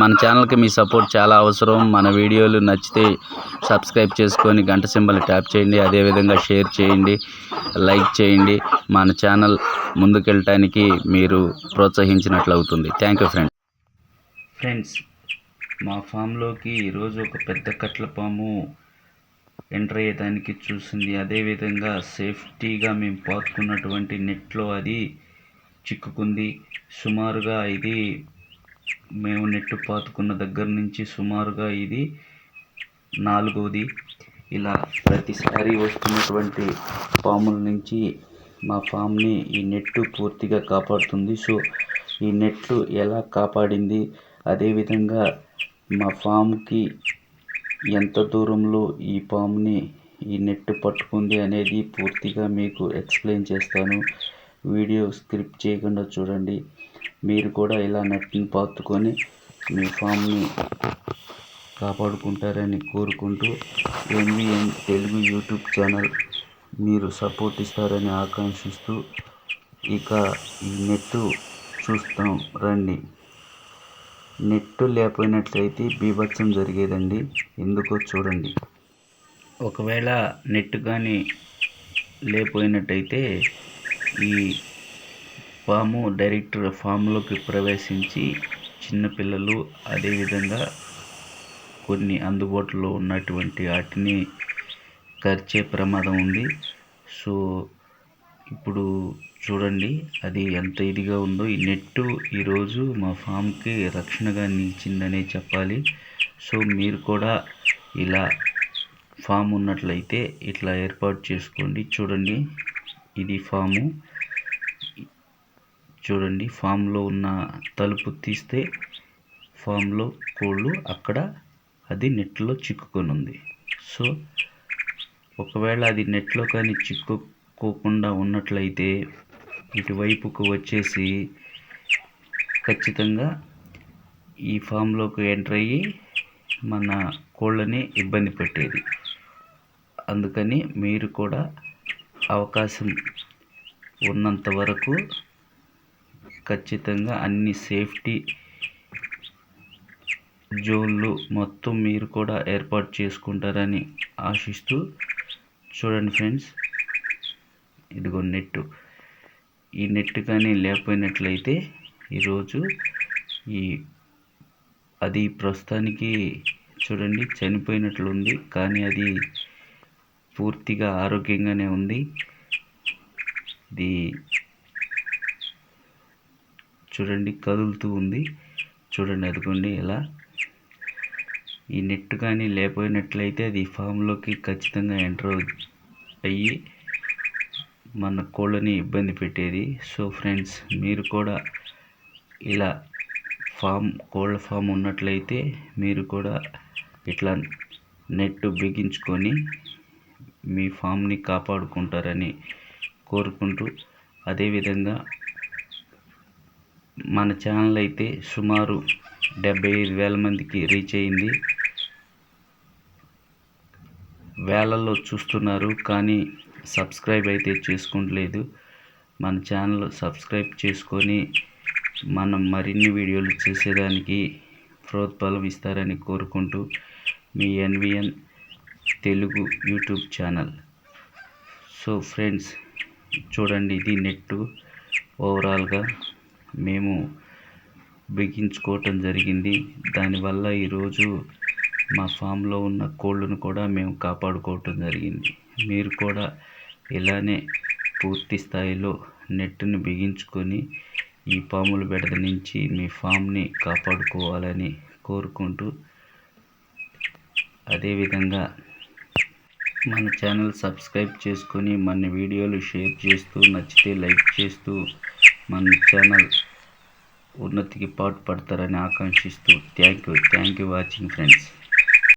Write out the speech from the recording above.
మన ఛానల్కి మీ సపోర్ట్ చాలా అవసరం. మన వీడియోలు నచ్చితే సబ్స్క్రైబ్ చేసుకొని గంట సింబల్ ట్యాప్ చేయండి. అదేవిధంగా షేర్ చేయండి. లైక్ చేయండి. మన ఛానల్ ముందుకెళ్ళటానికి మీరు ప్రోత్సహించినట్లు అవుతుంది. Thank you friends. ఫ్రెండ్స్ మా ఫామ్లోకి ఈరోజు ఒక పెద్ద కట్ల పాము ఎంటర్ అయ్యేదానికి చూసింది. అదేవిధంగా సేఫ్టీగా మేము పాతుకున్నటువంటి నెట్లో అది చిక్కుకుంది. సుమారుగా ఇది మేము నెట్ పాతుకున్న దగ్గర నుంచి సుమారుగా ఇది నాలుగవది ఇలా ప్రతిసారి వస్తున్నటువంటి పాముల నుంచి మా ఫామ్ని ఈ నెట్టు పూర్తిగా కాపాడుతుంది. సో ఈ నెట్లు ఎలా కాపాడింది? అదేవిధంగా మా ఫామ్కి ఎంత దూరంలో ఈ పాముని ఈ నెట్ పట్టుకుంది అనేది పూర్తిగా మీకు ఎక్స్ప్లెయిన్ చేస్తాను. వీడియో స్క్రిప్ట్ చేయకుండా చూడండి. మీరు కూడా ఇలా నెట్ని పాతుకొని మీ ఫామ్ని కాపాడుకుంటారని కోరుకుంటూ ఎన్విఎన్ తెలుగు యూట్యూబ్ ఛానల్ మీరు సపోర్ట్ ఇస్తారని ఆకాంక్షిస్తూ ఇక ఈ నెట్టు చూస్తాం. రండి. నెట్టు లేకపోయినట్లయితే బీభత్సం జరిగేదండి. ఎందుకో చూడండి. ఒకవేళ నెట్ కానీ లేకపోయినట్టయితే ఈ ఫాము డైరెక్ట్ ఫామ్లోకి ప్రవేశించి చిన్నపిల్లలు అదేవిధంగా కొన్ని అందుబాటులో ఉన్నటువంటి వాటిని ఖర్చే ప్రమాదం ఉంది. సో ఇప్పుడు చూడండి అది ఎంత ఇదిగా ఉందో. ఈ నెట్టు ఈరోజు మా ఫామ్కి రక్షణగా నిలిచిందనే చెప్పాలి. సో మీరు కూడా ఇలా ఫామ్ ఉన్నట్లయితే ఇట్లా ఏర్పాటు చేసుకోండి. చూడండి ఇది ఫాము. చూడండి. ఫామ్లో ఉన్న తలుపు తీస్తే ఫామ్లో కోళ్ళు అక్కడ అది నెట్లో చిక్కుకొని ఉంది సో ఒకవేళ అది నెట్లో కానీ చిక్కుకోకుండా ఉన్నట్లయితే ఇటువైపుకు వచ్చేసి ఖచ్చితంగా ఈ ఫామ్లోకి ఎంటర్ అయ్యి మన కోళ్ళని ఇబ్బంది పెట్టేది. అందుకని మీరు కూడా అవకాశం ఉన్నంత వరకు ఖచ్చితంగా అన్ని సేఫ్టీ జోన్లు మొత్తం మీరు కూడా ఏర్పాటు చేసుకుంటారని ఆశిస్తూ చూడండి ఫ్రెండ్స్. ఇదిగో నెట్టు. ఈ నెట్ కానీ లేకపోయినట్లయితే ఈరోజు ఈ అది ప్రస్తుతానికి చూడండి చనిపోయినట్లుంది. కానీ అది పూర్తిగా ఆరోగ్యంగానే ఉంది. ఇది చూడండి కదులుతూ ఉంది. చూడండి అదిగోండి ఎలా. ఈ నెట్ కానీ లేకపోయినట్లయితే అది ఫామ్లోకి ఖచ్చితంగా ఎంటర్ అయ్యి మన కోళ్ళని ఇబ్బంది పెట్టేది. సో ఫ్రెండ్స్ మీరు కూడా ఇలా ఫామ్ కోళ్ళ ఫామ్ ఉన్నట్లయితే మీరు కూడా ఇట్లా నెట్ బిగించుకొని మీ ఫామ్ని కాపాడుకుంటారని కోరుకుంటూ అదేవిధంగా మన ఛానల్ అయితే సుమారు డెబ్బై ఐదు వేల మందికి రీచ్ అయింది. వేలల్లో చూస్తున్నారు కానీ సబ్స్క్రైబ్ అయితే చేసుకోవట్లేదు మన ఛానల్ సబ్స్క్రైబ్ చేసుకొని మనం మరిన్ని వీడియోలు చేసేదానికి ప్రోత్బలం ఇస్తారని కోరుకుంటూ మీ NVN Telugu YouTube channel so friends చూడండి ఇది నెట్టు ఓవరాల్గా మేము బిగించుకోవటం జరిగింది. దానివల్ల ఈరోజు మా ఫామ్లో ఉన్న కోళ్ళను కూడా మేము కాపాడుకోవటం జరిగింది. మీరు కూడా ఇలానే పూర్తి స్థాయిలో నెట్ను బిగించుకొని ఈ పాముల బెడద నుంచి మీ ఫామ్ని కాపాడుకోవాలని కోరుకుంటూ అదేవిధంగా మన ఛానల్ సబ్స్క్రైబ్ చేసుకొని మన వీడియోలు షేర్ చేస్తూ నచ్చితే లైక్ చేస్తూ మన ఛానల్ ఉన్నతికి పాటు పడతారని ఆకాంక్షిస్తూ thank you thank you watching friends